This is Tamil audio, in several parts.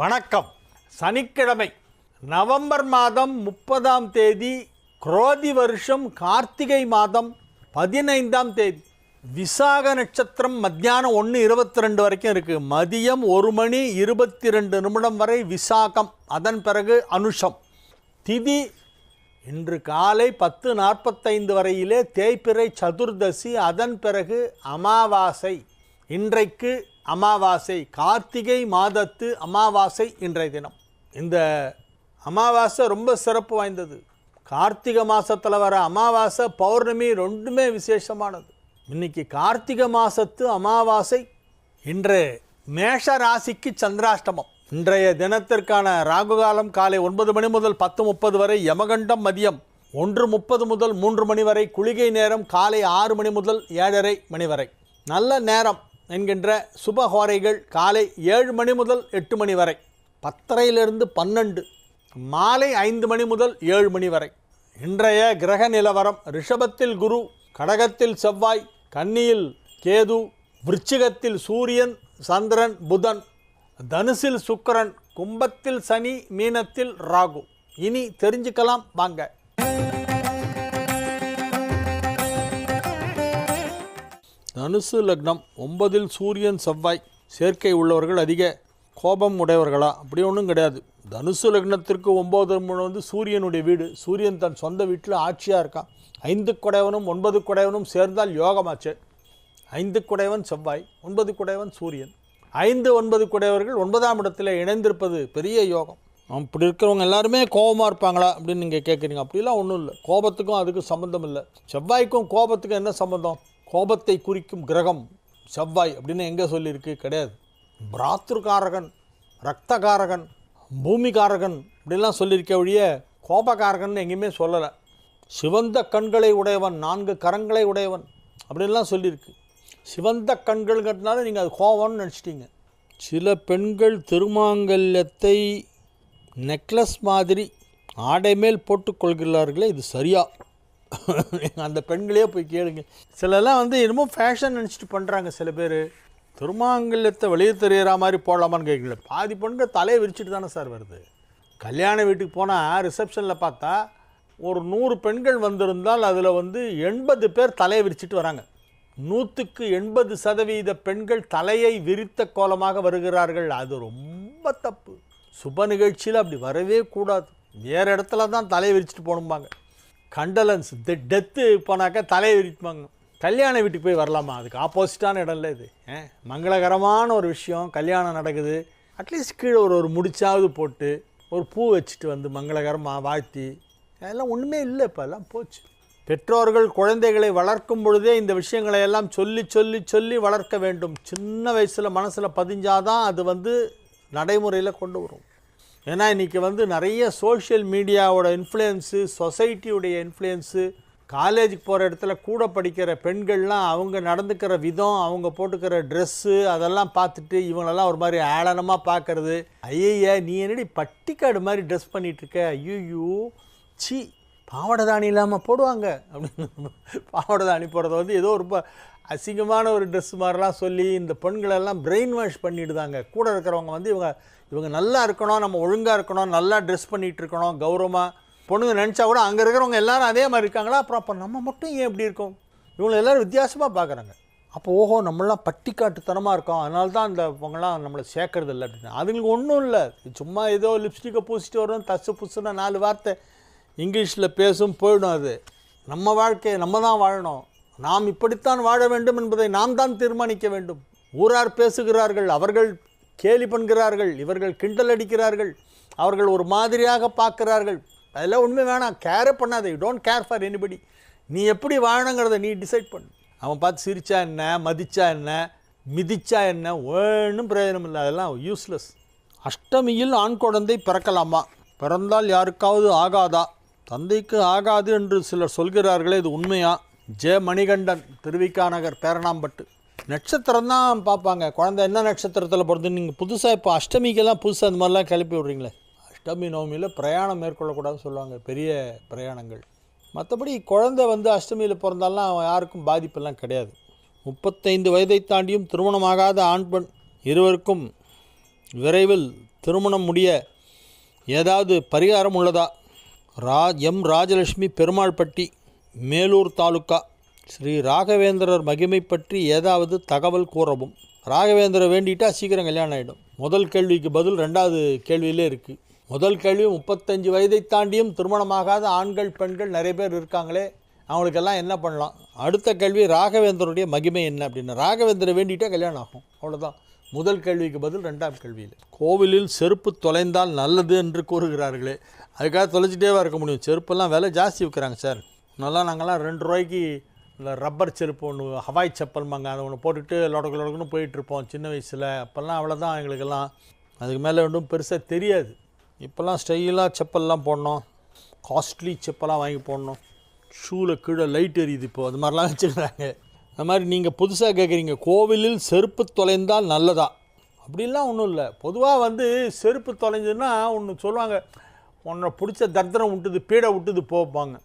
வணக்கம். சனிக்கிழமை நவம்பர் மாதம் முப்பதாம் தேதி குரோதி வருஷம் கார்த்திகை மாதம் பதினைந்தாம் தேதி. விசாக நட்சத்திரம் மத்தியானம் ஒன்று இருபத்தி ரெண்டு வரைக்கும் இருக்குது மதியம் ஒரு மணி இருபத்தி ரெண்டு நிமிடம் வரை விசாகம் அதன் பிறகு அனுஷம். திதி இன்று காலை பத்து நாற்பத்தைந்து வரையிலே தேய்பிறை சதுர்தசி அதன் பிறகு அமாவாசை. இன்றைக்கு அமாவாசை கார்த்திகை மாதத்து அமாவாசை இன்றைய தினம். இந்த அமாவாசை ரொம்ப சிறப்பு வாய்ந்தது. கார்த்திகை மாதத்தில் வர அமாவாசை பௌர்ணமி ரெண்டுமே விசேஷமானது. இன்னைக்கு கார்த்திகை மாதத்து அமாவாசை இன்று மேஷ ராசிக்கு சந்திராஷ்டமம். இன்றைய தினத்திற்கான ராகுகாலம் காலை ஒன்பது மணி முதல் பத்து முப்பது வரை யமகண்டம் மதியம் ஒன்று முப்பது முதல் மூன்று மணி வரை குளிகை நேரம் காலை ஆறு மணி முதல் ஏழரை மணி வரை. நல்ல நேரம். என்கின்ற சுபஹோரைகள் காலை ஏழு மணி முதல் எட்டு மணி வரை பத்தரையிலிருந்து பன்னெண்டு மாலை ஐந்து மணி முதல் ஏழு மணி வரை. இன்றைய கிரக நிலவரம் ரிஷபத்தில் குரு கடகத்தில் செவ்வாய் கன்னியில் கேது விருச்சிகத்தில் சூரியன் சந்திரன் புதன் தனுசில் சுக்கிரன் கும்பத்தில் சனி மீனத்தில் ராகு. இனி தெரிஞ்சுக்கலாம் வாங்க. தனுசு லக்னம் ஒன்பதில் சூரியன் செவ்வாய். சேர்க்கை உள்ளவர்கள் அதிக கோபம் உடையவர்களா? அப்படி ஒன்றும் கிடையாது. தனுசு லக்னத்திற்கு ஒம்பது வந்து சூரியனுடைய வீடு. சூரியன் தன் சொந்த வீட்டில் ஆட்சியாக இருக்கான். ஐந்து குடையவனும் ஒன்பது குடையவனும் சேர்ந்தால் யோகமாச்சு. ஐந்து குடையவன் செவ்வாய் ஒன்பது குடையவன் சூரியன். ஐந்து ஒன்பது குடையவர்கள் ஒன்பதாம் இடத்துல இணைந்திருப்பது பெரிய யோகம். அப்படி இருக்கிறவங்க எல்லாருமே கோபமாக இருப்பாங்களா அப்படின்னு நீங்கள் கேட்குறீங்க அப்படிலாம் ஒன்றும் இல்லை. கோபத்துக்கும் அதுக்கும் சம்மந்தம் இல்லை. செவ்வாய்க்கும் கோபத்துக்கும் என்ன சம்மந்தம் கோபத்தை குறிக்கும் கிரகம் செவ்வாய் அப்படின்னு எங்கே சொல்லியிருக்கு? கிடையாது. பிராத்ருகாரகன் ரத்தகாரகன் பூமிகாரகன் இப்படிலாம் சொல்லியிருக்க ஒழிய கோபகாரகன் எங்கேயுமே சொல்லலை. சிவந்த கண்களை உடையவன் நான்கு கரங்களை உடையவன் அப்படின்லாம் சொல்லியிருக்கு. சிவந்த கண்கள்ங்கிறதுனால நீங்கள் அது கோபம்னு நினச்சிட்டீங்க. சில பெண்கள் திருமாங்கல்யத்தை நெக்லஸ் மாதிரி ஆடை மேல் போட்டுக்கொள்கிறார்களே இது சரியா? அந்த பெண்களே போய் கேளுங்க. சிலலாம் வந்து என்னமோ ஃபேஷன் நினச்சிட்டு பண்ணுறாங்க சில பேர். திருமாங்கல்யத்தை வெளியே தெரியற மாதிரி போடலாமான்னு கேட்கல பாதி பெண்கள் தலையை விரிச்சிட்டு தானே சார் வருது. கல்யாண வீட்டுக்கு போனால் ரிசப்ஷனில் பார்த்தா ஒரு நூறு பெண்கள் வந்திருந்தால் அதில் வந்து எண்பது பேர் தலையை விரிச்சிட்டு வராங்க. நூற்றுக்கு எண்பது சதவீத பெண்கள் தலையை விரித்த கோலமாக வருகிறார்கள். அது ரொம்ப தப்பு. சுப நிகழ்ச்சியில் அப்படி வரவே கூடாது. வேறு இடத்துல தான் தலையை விரிச்சிட்டு போகணும்பாங்க. கண்டலன்ஸ் தி டெத்து போனாக்கா தலையை விரிப்பாங்க. கல்யாண வீட்டுக்கு போய் வரலாமா? அதுக்கு ஆப்போசிட்டான இடம் இல்லை இது. ஏன் மங்களகரமான ஒரு விஷயம். கல்யாணம் நடக்குது. அட்லீஸ்ட் கீழே ஒரு ஒரு முடிச்சாவது போட்டு ஒரு பூ வச்சுட்டு வந்து மங்களகரமாக வாழ்த்தி அதெல்லாம் ஒன்றுமே இல்லை இப்போ. எல்லாம் போச்சு. பெற்றோர்கள் குழந்தைகளை வளர்க்கும் பொழுதே இந்த விஷயங்களை எல்லாம் சொல்லி சொல்லி சொல்லி வளர்க்க வேண்டும். சின்ன வயசில் மனசில் பதிஞ்சாதான் அது வந்து நடைமுறையில் கொண்டு வரும். ஏன்னா இன்றைக்கி வந்து நிறைய சோஷியல் மீடியாவோட இன்ஃப்ளூயன்ஸு சொசைட்டியுடைய இன்ஃப்ளூயன்ஸு காலேஜுக்கு போகிற இடத்துல கூட படிக்கிற பெண்கள்லாம் அவங்க நடந்துக்கிற விதம் அவங்க போட்டுக்கிற ட்ரெஸ்ஸு அதெல்லாம் பார்த்துட்டு இவங்களெல்லாம் ஒரு மாதிரி ஏளனமாக பார்க்கறது. ஐயையே நீ என்னடி பட்டிக்காடு மாதிரி ட்ரெஸ் பண்ணிகிட்டு இருக்க ஐயோ சி பாவாடை தாணி இல்லாமல் போடுவாங்க. அப்படின்னு பாவாடை தாணி போடுறத வந்து ஏதோ ரொம்ப அசிங்கமான ஒரு ட்ரெஸ் மாதிரிலாம் சொல்லி இந்த பெண்களெல்லாம் பிரெயின் வாஷ் பண்ணிடுதாங்க. கூட இருக்கிறவங்க வந்து இவங்க இவங்க நல்லா இருக்கணும் நம்ம ஒழுங்காக இருக்கணும் நல்லா ட்ரெஸ் பண்ணிகிட்டு இருக்கணும் கௌரவமாக பொண்ணுங்க நினச்சா கூட அங்கே இருக்கிறவங்க எல்லாரும் அதே மாதிரி இருக்காங்களா? அப்புறம் அப்போ நம்ம மட்டும் ஏன் இப்படி இருக்கோம்? இவங்களை எல்லோரும் வித்தியாசமாக பார்க்குறாங்க அப்போ ஓஹோ நம்மளாம் பட்டிக்காட்டுத்தனமாக இருக்கோம். அதனால தான் அந்த இவங்கெல்லாம் நம்மளை சேர்க்கறது இல்லை அப்படின்னு. அதுங்களுக்கு ஒன்றும் இல்லை. சும்மா ஏதோ லிப்ஸ்டிக்கை பூசிட்டு வரும் தசு புசுன்னு நாலு வார்த்தை. இங்கிலீஷில் பேசும் போயிடும் அது. நம்ம வாழ்க்கையை நம்ம தான் வாழணும். நாம் இப்படித்தான் வாழ வேண்டும் என்பதை நாம் தான் தீர்மானிக்க வேண்டும். ஊரார் பேசுகிறார்கள் அவர்கள் கேலி பண்ணுகிறார்கள் இவர்கள் கிண்டல் அடிக்கிறார்கள் அவர்கள் ஒரு மாதிரியாக பார்க்கிறார்கள். அதெல்லாம் உண்மை வேணாம் கேரே பண்ணாத you don't care for anybody நீ எப்படி வாழணுங்கிறத நீ டிசைட் பண்ணு. அவன் பார்த்து சிரிச்சா என்ன மதிச்சா என்ன மிதிச்சா என்ன ஒன்றும் பிரயோஜனம் இல்லை அதெல்லாம் யூஸ்லெஸ் அஷ்டமியில் ஆண் குழந்தை பிறக்கலாமா? பிறந்தால் யாருக்காவது ஆகாதா? தந்தைக்கு ஆகாது என்று சிலர் சொல்கிறார்களே இது உண்மையா? ஜெ. மணிகண்டன் திருவிக்கா நகர் பேரணாம்பட்டு. நட்சத்திரம் தான் பார்ப்பாங்க. குழந்தை என்ன நட்சத்திரத்தில் பிறந்து நீங்கள் புதுசாக இப்போ அஷ்டமிக்கெல்லாம் புதுசாக அந்த மாதிரிலாம் கிளப்பி விட்றீங்களே. அஷ்டமி நவமியில் பிரயாணம் மேற்கொள்ளக்கூடாதுன்னு சொல்லுவாங்க. பெரிய பிரயாணங்கள். மற்றபடி குழந்தை வந்து அஷ்டமியில் பிறந்தாலாம் யாருக்கும் பாதிப்பெல்லாம் கிடையாது. முப்பத்தைந்து வயதை தாண்டியும் திருமணமாகாத ஆண் பெண் இருவருக்கும் விரைவில் திருமணம் முடிய ஏதாவது பரிகாரம் உள்ளதா? ரா எம். ராஜலட்சுமி பெருமாள்பட்டி மேலூர் தாலுக்கா ஸ்ரீ ராகவேந்திரர் மகிமை பற்றி ஏதாவது தகவல் கூறவும். ராகவேந்திரர் வேண்டிட்டா சீக்கிரம் கல்யாணம் ஆகிடும் முதல் கேள்விக்கு பதில் ரெண்டாவது கேள்வியிலே இருக்குது முதல் கேள்வி முப்பத்தஞ்சு வயதை தாண்டியும் திருமணமாகாத ஆண்கள் பெண்கள் நிறைய பேர் இருக்காங்களே அவங்களுக்கெல்லாம் என்ன பண்ணலாம்? அடுத்த கேள்வி ராகவேந்தருடைய மகிமை என்ன அப்படின்னு. ராகவேந்தரை வேண்டிட்டா கல்யாணம் ஆகும். அவ்வளோதான் முதல் கேள்விக்கு பதில் ரெண்டாம் கேள்வியில். கோவிலில் செருப்பு தொலைந்தால் நல்லது என்று கூறுகிறார்களே. அதுக்காக தொலைச்சிட்டேவா இருக்க முடியும்? செருப்பெல்லாம் விலை ஜாஸ்தி விற்கிறாங்க சார். நல்லா நாங்கள்லாம் ரெண்டு ரூபாய்க்கு இல்லை ரப்பர் செருப்பு ஒன்று ஹவாய் செப்பல்மாங்க அதை ஒன்று போட்டுட்டு லொடக்கு லொடக்குன்னு போயிட்டுருப்போம் சின்ன வயசில். அப்போல்லாம் அவ்வளோதான் எங்களுக்கெல்லாம். அதுக்கு மேலே ஒன்றும் பெருசாக தெரியாது. இப்போல்லாம் ஸ்டைலாக செப்பல்லாம் போடணும். காஸ்ட்லி செப்பலாம் வாங்கி போடணும். ஷூவில் கீழே லைட் எரியுது இப்போ. அது மாதிரிலாம் வச்சுக்கிறாங்க. அது மாதிரி நீங்கள் புதுசாக கேட்குறீங்க கோவிலில் செருப்பு தொலைந்தால் நல்லதா? அப்படிலாம் ஒன்றும் இல்லை. பொதுவாக வந்து செருப்பு தொலைஞ்சதுன்னா ஒன்று சொல்லுவாங்க உன்னை பிடிச்ச தர்த்தனம் விட்டுது பீடை விட்டுது போப்பாங்க.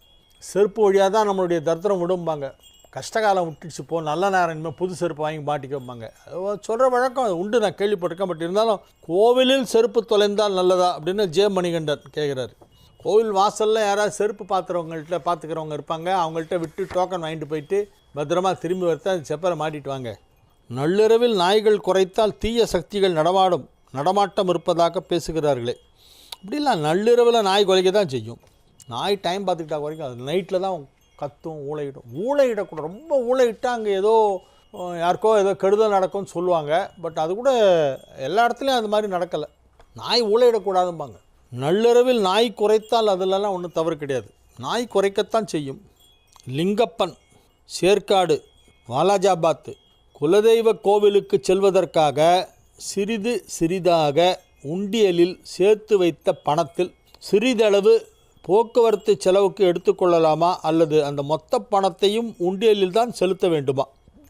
செருப்பு வழியாக தான் நம்மளுடைய தரித்திரம் விடும்பாங்க. கஷ்டகாலம் விட்டுச்சு போ நல்ல நேரம் இனிமேல் புது செருப்பு வாங்கி மாட்டிக்க வைப்பாங்க சொல்கிற வழக்கம் அது உண்டு நான் கேள்விப்பட்டிருக்கேன். பட் இருந்தாலும் கோவிலில் செருப்பு தொலைந்தால் நல்லதா அப்படின்னு ஜே. மணிகண்டன் கேட்குறாரு கோவில் வாசலில் யாராவது செருப்பு பார்த்துறவங்கள்ட்ட பார்த்துக்கிறவங்க இருப்பாங்க. அவங்கள்ட்ட விட்டு டோக்கன் வாங்கிட்டு போயிட்டு பத்திரமா திரும்பி வரத்த அந்த செப்பரை மாட்டிட்டு வாங்க. நள்ளிரவில் நாய்கள் குறைத்தால் தீய சக்திகள் நடமாடும் நடமாட்டம் இருப்பதாக பேசுகிறார்களே. இப்படிலாம் நள்ளிரவில் நாய் குலைக்க தான் செய்யும். நாய் டைம் பார்த்துக்கிட்டா வரைக்கும் அது நைட்டில் தான் கத்தும் ஊளையிடும். ஊழையிடக்கூட ரொம்ப ஊழையிட்டால் அங்கே ஏதோ யாருக்கோ ஏதோ கெடுதல் நடக்கும்னு சொல்லுவாங்க. பட் அது கூட எல்லா இடத்துலையும் அது மாதிரி நடக்கலை. நாய் ஊழையிடக்கூடாதும்பாங்க நள்ளிரவில் நாய் குறைத்தால் அதிலெல்லாம் ஒன்றும் தவறு கிடையாது. நாய் குறைக்கத்தான் செய்யும். லிங்கப்பன் சேர்க்காடு வாலாஜாபாத்து குலதெய்வ கோவிலுக்கு செல்வதற்காக சிறிது சிறிதாக உண்டியலில் சேர்த்து வைத்த பணத்தில் சிறிதளவு போக்குவரத்து செலவுக்கு எடுத்துக்கொள்ளலாமா அல்லது அந்த மொத்த பணத்தையும் உண்டியலில் தான் செலுத்த வேண்டுமா?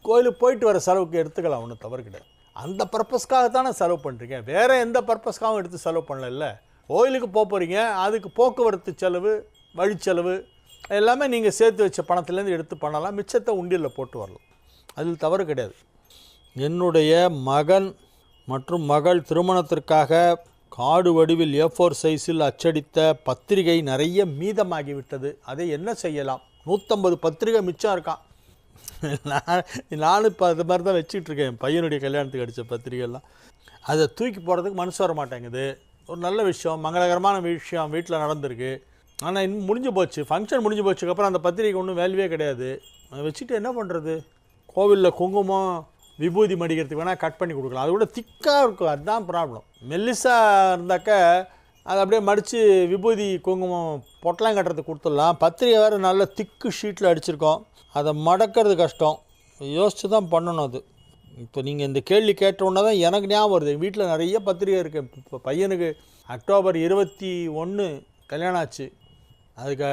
கோயிலுக்கு போயிட்டு வர செலவுக்கு எடுத்துக்கலாம் ஒன்றும் தவறு கிடையாது. அந்த பர்பஸ்க்காக தானே செலவு பண்ணுறீங்க வேறு எந்த பர்பஸ்க்காகவும் எடுத்து செலவு பண்ணல. கோயிலுக்கு போக போகிறீங்க அதுக்கு போக்குவரத்து செலவு வழிச்செலவு எல்லாமே நீங்கள் சேர்த்து வச்ச பணத்துலேருந்து எடுத்து பண்ணலாம். மிச்சத்தை உண்டியலில் போட்டு வரலாம். அதில் தவறு கிடையாது. என்னுடைய மகன் மற்றும் மகள் திருமணத்திற்காக காடு வடிவில் ஏ ஃபோர் சைஸில் அச்சடித்த பத்திரிகை நிறைய மீதமாகிவிட்டது. அதை என்ன செய்யலாம்? நூற்றம்பது பத்திரிகை மிச்சம் இருக்கான் நான் நானும் இப்போ அது மாதிரி தான் வச்சுட்டு இருக்கேன். என் பையனுடைய கல்யாணத்துக்கு அடித்த பத்திரிகைலாம் அதை தூக்கி போகிறதுக்கு மனசு வர மாட்டேங்குது. ஒரு நல்ல விஷயம் மங்களகரமான விஷயம் வீட்டில் நடந்திருக்கு. ஆனால் இன்னும் முடிஞ்சு போச்சு. ஃபங்க்ஷன் முடிஞ்சு போச்சுக்கப்புறம் அந்த பத்திரிக்கை ஒன்றும் வேல்யூவே கிடையாது. அதை வச்சுட்டு என்ன பண்ணுறது கோவிலில் குங்குமம் விபூதி மடிக்கிறதுக்கு வேணால் கட் பண்ணி கொடுக்கலாம். அது கூட திக்காக இருக்கும். அதுதான் ப்ராப்ளம் மெல்லிசாக இருந்தாக்க அதை அப்படியே மடித்து விபூதி குங்குமம் பொட்டலாம் கட்டுறதுக்கு கொடுத்துடலாம். பத்திரிகை வேறு நல்ல திக்கு ஷீட்டில் அடிச்சிருக்கோம். அதை மடக்கிறது கஷ்டம். யோசித்து தான் பண்ணணும் அது. இப்போ நீங்கள் இந்த கேள்வி கேட்டவுடனே தான் எனக்கு ஞாபகம் வருது. எங்கள் வீட்டில் நிறைய பத்திரிகை இருக்குது இப்போ பையனுக்கு அக்டோபர் இருபத்தி ஒன்று கல்யாணம் ஆச்சு. அதுக்கு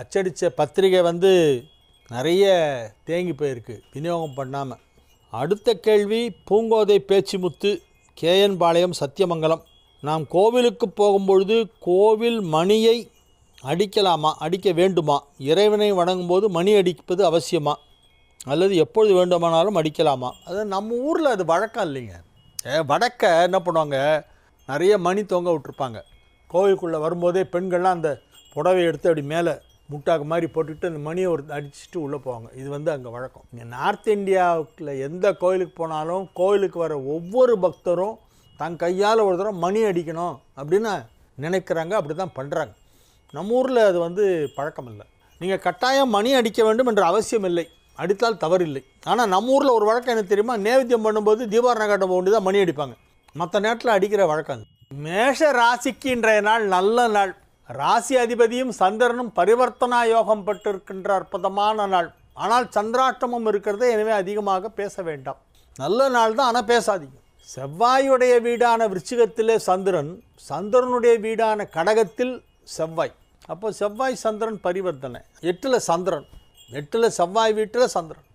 அச்சடித்த பத்திரிகை வந்து நிறைய தேங்கி போயிருக்கு. விநியோகம் பண்ணாமல் அடுத்த கேள்வி பூங்கோதை பேச்சிமுத்து கேஎன் பாளையம் சத்தியமங்கலம். நாம் கோவிலுக்கு போகும்பொழுது கோவில் மணியை அடிக்கலாமா அடிக்க வேண்டுமா? இறைவனை வணங்கும்போது மணி அடிப்பது அவசியமா? அல்லது எப்பொழுது வேண்டுமானாலும் அடிக்கலாமா? அது நம்ம ஊரில் அது வழக்கம் இல்லைங்க. வடக்க என்ன பண்ணுவாங்க? நிறைய மணி தொங்க விட்டுருப்பாங்க. கோவிலுக்குள்ளே வரும்போதே பெண்கள்லாம் அந்த புடவை எடுத்து அப்படி மேலே முட்டாக்கு மாதிரி போட்டுக்கிட்டு அந்த மணியை ஒரு அடிச்சுட்டு உள்ளே போவாங்க. இது வந்து அங்கே வழக்கம். இங்கே நார்த் இந்தியாவுக்குள்ள எந்த கோயிலுக்கு போனாலும் கோயிலுக்கு வர ஒவ்வொரு பக்தரும் தன் கையால் ஒரு தடவை மணி அடிக்கணும் அப்படின்னு நினைக்கிறாங்க. அப்படி தான் பண்ணுறாங்க நம்ம ஊரில் அது வந்து பழக்கம் இல்லை. நீங்கள் கட்டாயம் மணி அடிக்க வேண்டும் என்ற அவசியம் இல்லை. அடித்தால் தவறில்லை. ஆனால் நம்ம ஊரில் ஒரு வழக்கம் என்ன தெரியுமா? நேவேத்தியம் பண்ணும்போது தீபாரண காட்டம் போக தான் மணி அடிப்பாங்க. மற்ற நேரத்தில் அடிக்கிற வழக்கம் மேஷ ராசிக்கு இன்றைய நாள் நல்ல நாள். ராசி அதிபதியும் சந்திரனும் பரிவர்த்தனா யோகம் பெற்றிருக்கின்ற அற்புதமான நாள். ஆனால் சந்திராஷ்டமம் இருக்கிறது எனவே அதிகமாக பேச வேண்டாம். நல்ல நாள் தான் ஆனால் பேசாதீங்க. செவ்வாயுடைய வீடான விருச்சிகத்திலே சந்திரன் சந்திரனுடைய வீடான கடகத்தில் செவ்வாய். அப்போ செவ்வாய் சந்திரன் பரிவர்த்தனை. எட்டில் சந்திரன் எட்டில் செவ்வாய் வீட்டில் சந்திரன்.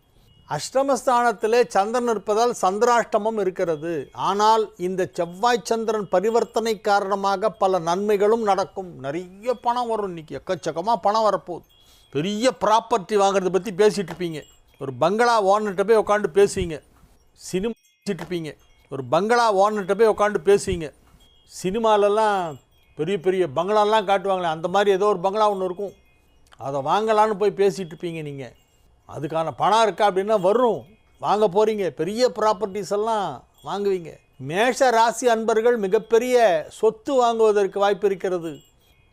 அஷ்டமஸ்தானத்திலே சந்திரன் இருப்பதால் சந்திராஷ்டமம் இருக்கிறது. ஆனால் இந்த செவ்வாய் சந்திரன் பரிவர்த்தனை காரணமாக பல நன்மைகளும் நடக்கும். நிறைய பணம் வரும் இன்னைக்கு. எக்கச்சக்கமாக பணம் வரப்போகுது. பெரிய ப்ராப்பர்ட்டி வாங்குறத பற்றி பேசிகிட்டு இருப்பீங்க. ஒரு பங்களா ஓனர்கிட்ட போய் உட்காந்து பேசுவீங்க. சினிமா பேசிட்டு இருப்பீங்க. ஒரு பங்களா ஓனர்கிட்ட போய் உட்காந்து பேசுவீங்க. சினிமாலெல்லாம் பெரிய பெரிய பங்களாலாம் காட்டுவாங்களே. அந்த மாதிரி ஏதோ ஒரு பங்களா ஒன்று இருக்கும். அதை வாங்கலான்னு போய் பேசிகிட்டு இருப்பீங்க நீங்கள் அதுக்கான பணம் இருக்கா அப்படின்னா வரும். வாங்க போகிறீங்க பெரிய ப்ராப்பர்ட்டிஸ் எல்லாம் வாங்குவீங்க. மேஷ ராசி அன்பர்கள் மிகப்பெரிய சொத்து வாங்குவதற்கு வாய்ப்பு இருக்கிறது.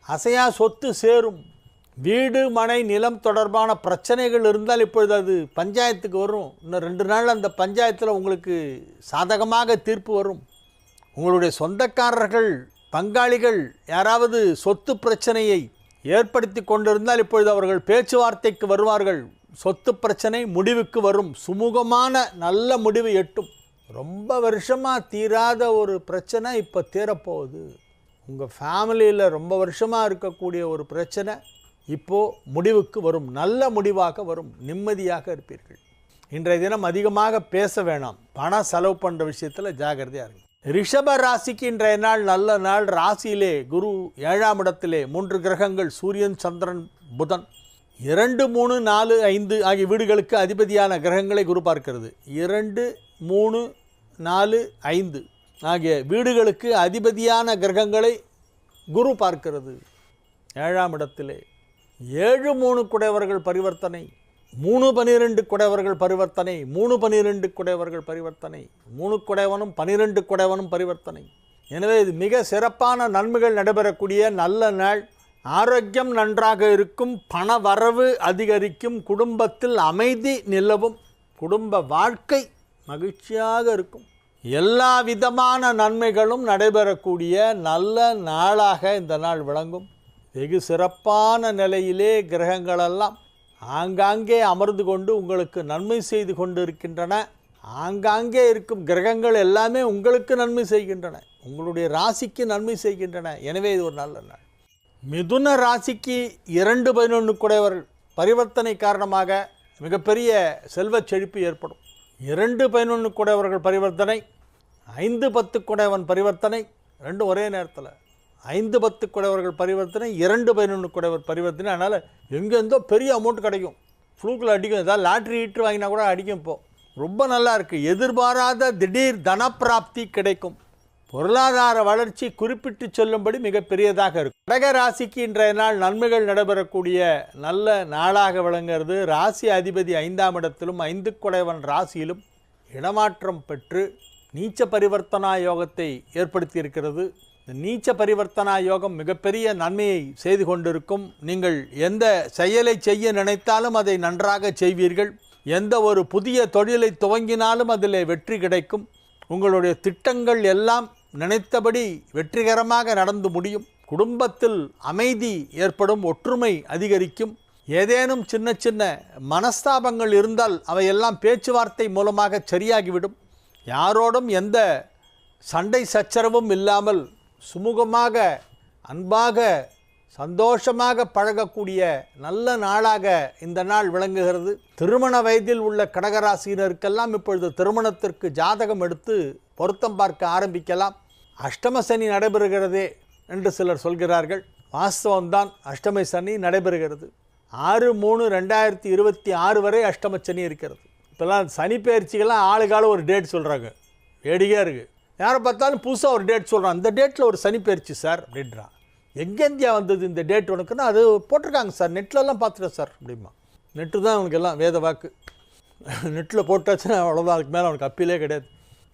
அசையா சொத்து சேரும். வீடு மனை நிலம் தொடர்பான பிரச்சனைகள் இருந்தால் இப்பொழுது அது பஞ்சாயத்துக்கு வரும். இன்னும் ரெண்டு நாள் அந்த பஞ்சாயத்தில் உங்களுக்கு சாதகமாக தீர்ப்பு வரும். உங்களுடைய சொந்தக்காரர்கள் பங்காளிகள் யாராவது சொத்து பிரச்சனையை ஏற்படுத்தி கொண்டிருந்தால் இப்பொழுது அவர்கள் பேச்சுவார்த்தைக்கு வருவார்கள். சொத்து பிரச்சனை முடிவுக்கு வரும். சுமூகமான நல்ல முடிவு எட்டும். ரொம்ப வருஷமாக தீராத ஒரு பிரச்சனை இப்போ தீரப்போகுது. உங்கள் ஃபேமிலியில் ரொம்ப வருஷமாக இருக்கக்கூடிய ஒரு பிரச்சனை இப்போது முடிவுக்கு வரும். நல்ல முடிவாக வரும். நிம்மதியாக இருப்பீர்கள். இன்றைய தினம் அதிகமாக பேச வேணாம். பணம் செலவு பண்ணுற விஷயத்தில் ஜாகிரதையாக இருங்க. ரிஷப ராசிக்கு இன்றைய நாள் நல்ல நாள். ராசியிலே குரு ஏழாம் இடத்திலே மூன்று கிரகங்கள். சூரியன் சந்திரன் புதன். இரண்டு மூணு நாலு ஐந்து ஆகிய வீடுகளுக்கு அதிபதியான கிரகங்களை குரு பார்க்கிறது. இரண்டு மூணு நாலு ஐந்து ஆகிய வீடுகளுக்கு அதிபதியான கிரகங்களை குரு பார்க்கிறது. ஏழாம் இடத்திலே ஏழு மூணு குடையவர்கள் பரிவர்த்தனை மூணு பனிரெண்டு குடையவர்கள் பரிவர்த்தனை மூணு பனிரெண்டு குடையவர்கள் பரிவர்த்தனை மூணு குடைவனும் பனிரெண்டு குடைவனும் பரிவர்த்தனை. எனவே இது மிக சிறப்பான நன்மைகள் நடைபெறக்கூடிய நல்ல நாள். ஆரோக்கியம் நன்றாக இருக்கும் பண வரவு அதிகரிக்கும் குடும்பத்தில் அமைதி நிலவும் குடும்ப வாழ்க்கை மகிழ்ச்சியாக இருக்கும். எல்லா விதமான நன்மைகளும் நடைபெறக்கூடிய நல்ல நாளாக இந்த நாள் விளங்கும். வெகு சிறப்பான நிலையிலே கிரகங்களெல்லாம் ஆங்காங்கே அமர்ந்து கொண்டு உங்களுக்கு நன்மை செய்து கொண்டு இருக்கின்றன ஆங்காங்கே இருக்கும் கிரகங்கள் எல்லாமே உங்களுக்கு நன்மை செய்கின்றன. உங்களுடைய ராசிக்கு நன்மை செய்கின்றன. எனவே இது ஒரு நல்ல நாள். மிதுன ராசிக்கு இரண்டு பதினொன்று குடைவர்கள் பரிவர்த்தனை காரணமாக மிகப்பெரிய செல்வச் செழிப்பு ஏற்படும். இரண்டு பதினொன்று குடைவர்கள் பரிவர்த்தனை ஐந்து பத்து குடைவன் பரிவர்த்தனை ரெண்டும் ஒரே நேரத்தில். ஐந்து பத்து குடையவர்கள் பரிவர்த்தனை இரண்டு பதினொன்று குடைவர் பரிவர்த்தனை. அதனால் எங்கேருந்தோ பெரிய அமௌண்ட் கிடைக்கும். ஃப்ளூக்கில் அடிக்கும். ஏதாவது லாட்ரி ஈட்டு வாங்கினா கூட அடிக்கும் இப்போது ரொம்ப நல்லா இருக்குது எதிர்பாராத திடீர் தனப்பிராப்தி கிடைக்கும். பொருளாதார வளர்ச்சி குறிப்பிட்டு சொல்லும்படி மிகப்பெரியதாக இருக்கும். கடக ராசிக்கு இன்றைய நாள் நன்மைகள் நடைபெறக்கூடிய நல்ல நாளாக விளங்குகிறது. ராசி அதிபதி ஐந்தாம் இடத்திலும் ஐந்து குடைவன் ராசியிலும் இடமாற்றம் பெற்று நீச்ச பரிவர்த்தனா யோகத்தை ஏற்படுத்தியிருக்கிறது. இந்த நீச்ச பரிவர்த்தனா யோகம் மிகப்பெரிய நன்மையை செய்து கொண்டிருக்கும். நீங்கள் எந்த செயலை செய்ய நினைத்தாலும் அதை நன்றாக செய்வீர்கள். எந்த ஒரு புதிய தொழிலை துவங்கினாலும் அதில் வெற்றி கிடைக்கும். உங்களுடைய திட்டங்கள் எல்லாம் நினைத்தபடி வெற்றிகரமாக நடந்து முடியும். குடும்பத்தில் அமைதி ஏற்படும் ஒற்றுமை அதிகரிக்கும். ஏதேனும் சின்ன சின்ன மனஸ்தாபங்கள் இருந்தால் அவையெல்லாம் பேச்சுவார்த்தை மூலமாக சரியாகிவிடும். யாரோடும் எந்த சண்டை சச்சரவும் இல்லாமல் சுமூகமாக அன்பாக சந்தோஷமாக பழகக்கூடிய நல்ல நாளாக இந்த நாள் விளங்குகிறது. திருமண வயதில் உள்ள கடகராசினருக்கெல்லாம் இப்பொழுது திருமணத்திற்கு ஜாதகம் எடுத்து பொருத்தம் பார்க்க ஆரம்பிக்கலாம். அஷ்டம சனி நடைபெறுகிறதே என்று சிலர் சொல்கிறார்கள். வாஸ்தவம்தான் அஷ்டம சனி நடைபெறுகிறது. ஆறு மூணு ரெண்டாயிரத்தி இருபத்தி ஆறு வரை அஷ்டம சனி இருக்கிறது. இப்போல்லாம் சனி பயிற்சிகள்லாம் ஆளுக்கால ஒரு டேட் சொல்கிறாங்க வேடிக்கையாக இருக்குது யாரை பார்த்தாலும் புதுசாக ஒரு டேட் சொல்கிறான் அந்த டேட்டில் ஒரு சனி பயிற்சி சார் அப்படின்றான். எங்கே இந்தியா வந்தது இந்த டேட் உனக்குன்னா அது போட்டிருக்காங்க சார். நெட்லலாம் பார்த்துட்டேன் சார் அப்படிமா. நெட்டு தான் அவனுக்கு எல்லாம் வேத வாக்கு. நெட்டில் போட்டாச்சுன்னா அவ்வளோதான் அதுக்கு மேலே அவனுக்கு அப்பீலே கிடையாது.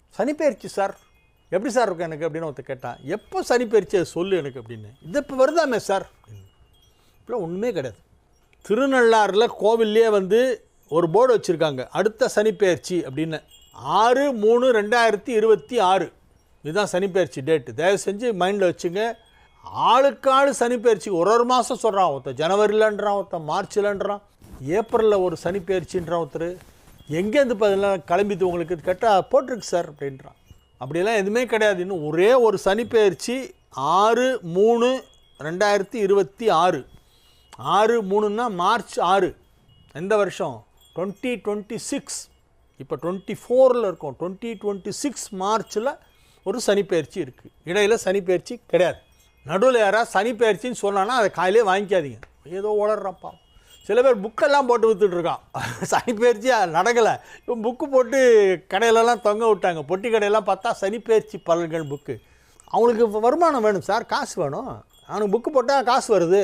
சனி பயிற்சி சார். எப்படி சார் இருக்கும் எனக்கு அப்படின்னு ஒருத்த கேட்டான். எப்போ சனி பயிற்சி சொல்லு எனக்கு அப்படின்னு. இது இப்போ வருதாமே சார்? இப்பெல்லாம் ஒன்றுமே கிடையாது. திருநள்ளாறில் கோவில்லே வந்து ஒரு போர்டு வச்சுருக்காங்க. அடுத்த சனிப்பெயர்ச்சி அப்படின்னு. ஆறு மூணு ரெண்டாயிரத்தி இருபத்தி ஆறு. இதுதான் சனிப்பெயர்ச்சி டேட்டு தயவு செஞ்சு மைண்டில் வச்சுங்க. ஆளுக்காள் சனிப்பெயர்ச்சி. ஒரு ஒரு மாதம் சொல்கிறான் ஒருத்தன். ஜனவரிலன்றான் ஒருத்தன் மார்ச்லன்றான் ஏப்ரலில் ஒரு சனிப்பெயர்ச்சின்றான் ஒருத்தர். எங்கேருந்து இப்போ கிளம்பிது உங்களுக்கு கேட்டால் போட்டிருக்கு சார் அப்படின்றான். அப்படிலாம் எதுவுமே கிடையாது. இன்னும் ஒரே ஒரு சனிப்பெயர்ச்சி ஆறு மூணு ரெண்டாயிரத்தி இருபத்தி ஆறு. ஆறு மூணுன்னா மார்ச் ஆறு. எந்த வருஷம்? Twenty twenty six. இப்போ டுவெண்ட்டி ஃபோரில் இருக்கும். டுவெண்ட்டி டுவெண்ட்டி சிக்ஸ் மார்ச்சில் ஒரு சனிப்பெயர்ச்சி இருக்குது இடையில் சனிப்பெயர்ச்சி கிடையாது. நடுவில் யாராவது சனிப்பெயர்ச்சின்னு சொன்னான்னா அதை காலையிலே வாங்கிக்காதீங்க. ஏதோ உளறாப்பா சில பேர் புக்கெல்லாம் போட்டு விற்றுட்ருக்கான் சனி சனிப்பெயர்ச்சி நடக்கலை. இப்போ புக்கு போட்டு கடையிலலாம் தொங்க விட்டாங்க. பொட்டி கடையெல்லாம் பார்த்தா சனிப்பெயர்ச்சி பலன்கள் புக்கு அவங்களுக்கு வருமானம் வேணும் சார். காசு வேணும். அவனுக்கு புக்கு போட்டால் காசு வருது.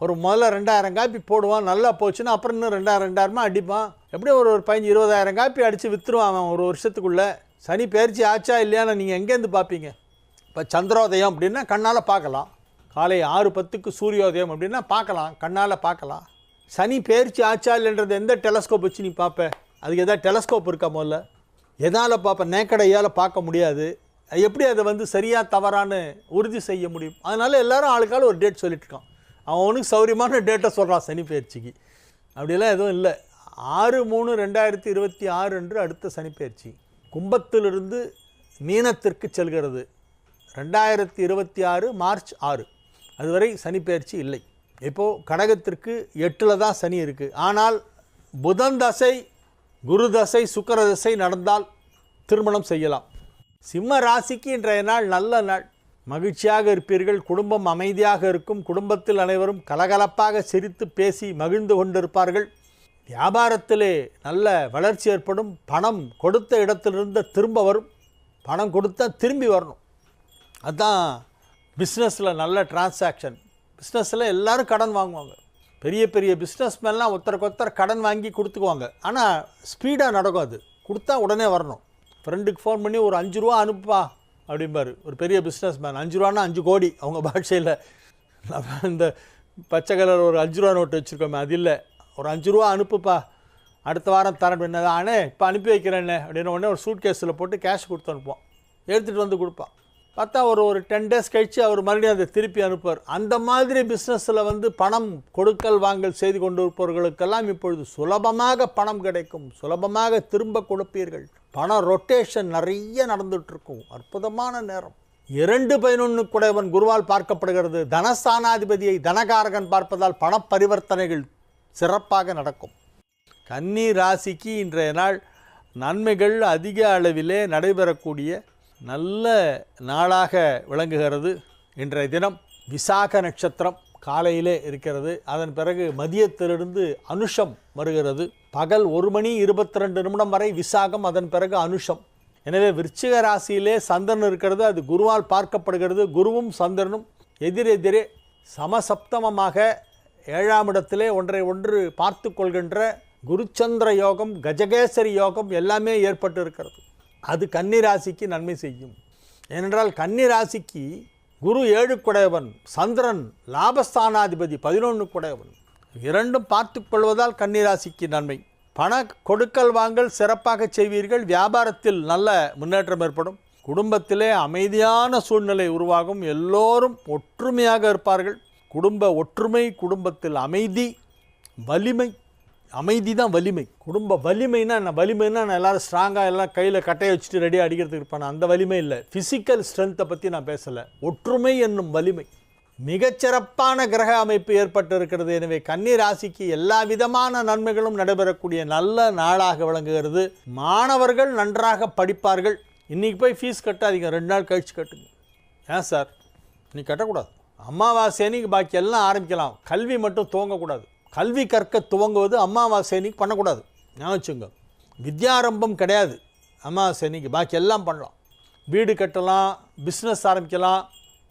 ஒரு முதல்ல ரெண்டாயிரம் காப்பி போடுவான். நல்லா போச்சுன்னா அப்புறம் இன்னும் ரெண்டாயிரம் ரெண்டாயிரமா அடிப்பான். எப்படியும் ஒரு ஒரு பதினஞ்சு இருபதாயிரம் காப்பி அடித்து விற்றுருவான் அவன் ஒரு வருஷத்துக்குள்ளே. சனி பயிற்சி ஆச்சா இல்லையான்னு நீங்கள் எங்கேருந்து பார்ப்பீங்க? இப்போ சந்திரோதயம் அப்படின்னா கண்ணால் பார்க்கலாம். காலை ஆறு பத்துக்கு சூரியோதயம் அப்படின்னா பார்க்கலாம். கண்ணால் பார்க்கலாம். சனி பேர்ச்சி ஆச்சா இல்லைன்றது எந்த டெலஸ்கோப் வச்சு நீ பார்ப்ப? அதுக்கு எதாவது டெலஸ்கோப் இருக்கா முதல்ல? எதால் பார்ப்பேன் நேக்கடையால் பார்க்க முடியாது. அது எப்படி அதை வந்து சரியாக தவறான்னு உறுதி செய்ய முடியும்? அதனால் எல்லாரும் ஆளுக்கால ஒரு டேட் சொல்லிட்டுருக்கான் அவன் அவனுக்கு சௌரியமான டேட்டை சொல்கிறான் சனி பயிற்சிக்கு அப்படிலாம் எதுவும் இல்லை. ஆறு மூணு ரெண்டாயிரத்தி இருபத்தி ஆறு அன்று அடுத்த சனிப்பெயர்ச்சி கும்பத்திலிருந்து மீனத்திற்கு செல்கிறது. ரெண்டாயிரத்தி இருபத்தி ஆறு மார்ச் ஆறு. அதுவரை சனிப்பெயர்ச்சி இல்லை. இப்போது கடகத்திற்கு எட்டில் தான் சனி இருக்குது ஆனால் புதன் தசை குரு தசை சுக்கர தசை நடந்தால் திருமணம் செய்யலாம். சிம்ம ராசிக்கு இன்றைய நாள் நல்ல நாள். மகிழ்ச்சியாக இருப்பீர்கள். குடும்பம் அமைதியாக இருக்கும். குடும்பத்தில் அனைவரும் கலகலப்பாக சிரித்து பேசி மகிழ்ந்து கொண்டிருப்பார்கள். வியாபாரத்திலே நல்ல வளர்ச்சி ஏற்படும். பணம் கொடுத்த இடத்திலிருந்து திரும்ப வரும். பணம் கொடுத்தா திரும்பி வரணும். அதுதான் பிஸ்னஸில் நல்ல டிரான்சாக்ஷன் பிஸ்னஸில் எல்லாரும் கடன் வாங்குவாங்க. பெரிய பெரிய பிஸ்னஸ்மேன்லாம் ஒருத்தருக்கு ஒருத்தர் கடன் வாங்கி கொடுத்துக்குவாங்க. ஆனால் ஸ்பீடாக நடக்கும் அது. கொடுத்தா உடனே வரணும். ஃப்ரெண்டுக்கு ஃபோன் பண்ணி ஒரு அஞ்சு ரூபா அனுப்புப்பா அப்படிம்பாரு. ஒரு பெரிய பிஸ்னஸ் மேன் அஞ்சு ரூபான்னா அஞ்சு கோடி அவங்க பாஷையில். நம்ம இந்த பச்சை கலர் ஒரு அஞ்சு ரூபா நோட்டு வச்சுருக்கோமே அது இல்லை. ஒரு அஞ்சு ரூபா அனுப்புப்பா. அடுத்த வாரம் தரேன் என்ன ஆனே இப்போ அனுப்பி வைக்கிறேன்னே அப்படின்னு உடனே ஒரு சூட் கேஸில் போட்டு கேஷ் கொடுத்து அனுப்புவோம் எடுத்துகிட்டு வந்து கொடுப்பான். பார்த்தா ஒரு ஒரு டென் டேஸ் கழித்து அவர் மறுபடியும் அதை திருப்பி அனுப்புவார். அந்த மாதிரி பிஸ்னஸில் வந்து பணம் கொடுக்கல் வாங்கல் செய்து கொண்டிருப்பவர்களுக்கெல்லாம் இப்பொழுது சுலபமாக பணம் கிடைக்கும். சுலபமாக திரும்ப கொடுப்பீர்கள். பண ரொட்டேஷன் நிறைய நடந்துகிட்ருக்கும் அற்புதமான நேரம். இரண்டு பதினொன்று குடைவன் குருவால் பார்க்கப்படுகிறது. தனஸ்தானாதிபதியை தனகாரகன் பார்ப்பதால் பண பரிவர்த்தனைகள் சிறப்பாக நடக்கும். கன்னி ராசிக்கு இன்றைய நாள் நன்மைகள் அதிக அளவிலே நடைபெறக்கூடிய நல்ல நாளாக விளங்குகிறது. இன்றைய தினம் விசாக நட்சத்திரம் காலையிலே இருக்கிறது. அதன் பிறகு மதியத்திலிருந்து அனுஷம் வருகிறது. பகல் ஒரு மணி இருபத்தி ரெண்டு நிமிடம் வரை விசாகம் அதன் பிறகு அனுஷம். எனவே விருச்சிக ராசியிலே சந்திரன் இருக்கிறது அது குருவால் பார்க்கப்படுகிறது. குருவும் சந்திரனும் எதிரெதிரே சமசப்தமமாக ஏழாம் இடத்திலே ஒன்றை ஒன்று பார்த்து கொள்கின்ற குருச்சந்திர யோகம் கஜகேசரி யோகம் எல்லாமே ஏற்பட்டு இருக்கிறது அது கன்னிராசிக்கு நன்மை செய்யும். ஏனென்றால் கன்னிராசிக்கு குரு ஏழு குடையவன் சந்திரன் லாபஸ்தானாதிபதி பதினொன்று குடையவன். இரண்டும் பார்த்து கொள்வதால் கன்னிராசிக்கு நன்மை. பண கொடுக்கல் வாங்கல் சிறப்பாக செய்வீர்கள். வியாபாரத்தில் நல்ல முன்னேற்றம் ஏற்படும். குடும்பத்திலே அமைதியான சூழ்நிலை உருவாகும். எல்லோரும் ஒற்றுமையாக இருப்பார்கள். குடும்ப ஒற்றுமை குடும்பத்தில் அமைதி வலிமை அமைதி தான் வலிமை. குடும்ப வலிமைனா என்ன? வலிமைன்னா நான் எல்லோரும் ஸ்ட்ராங்காக எல்லாம் கையில் கட்டையை வச்சுட்டு ரெடியாக அடிக்கிறதுக்கு இருப்பேன். அந்த வலிமை இல்லை. ஃபிசிக்கல் ஸ்ட்ரென்த்தை பற்றி நான் பேசலை. ஒற்றுமை என்னும் வலிமை. மிகச்சிறப்பான கிரக அமைப்பு ஏற்பட்டு இருக்கிறது எனவே கன்னி ராசிக்கு எல்லா விதமான நன்மைகளும் நடைபெறக்கூடிய நல்ல நாளாக விளங்குகிறது. மாணவர்கள் நன்றாக படிப்பார்கள். இன்றைக்கி போய் ஃபீஸ் கட்டாதீங்க. ரெண்டு நாள் கழிச்சு கட்டுங்க. ஏன் சார்? நீ கட்டக்கூடாது. அமாவாசை அன்னைக்கு பாக்கி எல்லாம் ஆரம்பிக்கலாம். கல்வி மட்டும் தூங்கக்கூடாது கல்வி கற்க துவங்குவது அம்மாவாசை அன்னைக்கு பண்ணக்கூடாது. ஞாபகம் வச்சுங்க வித்யாரம்பம் கிடையாது. அமாவாசை அன்னைக்கு. பாக்கி எல்லாம் பண்ணலாம். வீடு கட்டலாம் பிஸ்னஸ் ஆரம்பிக்கலாம்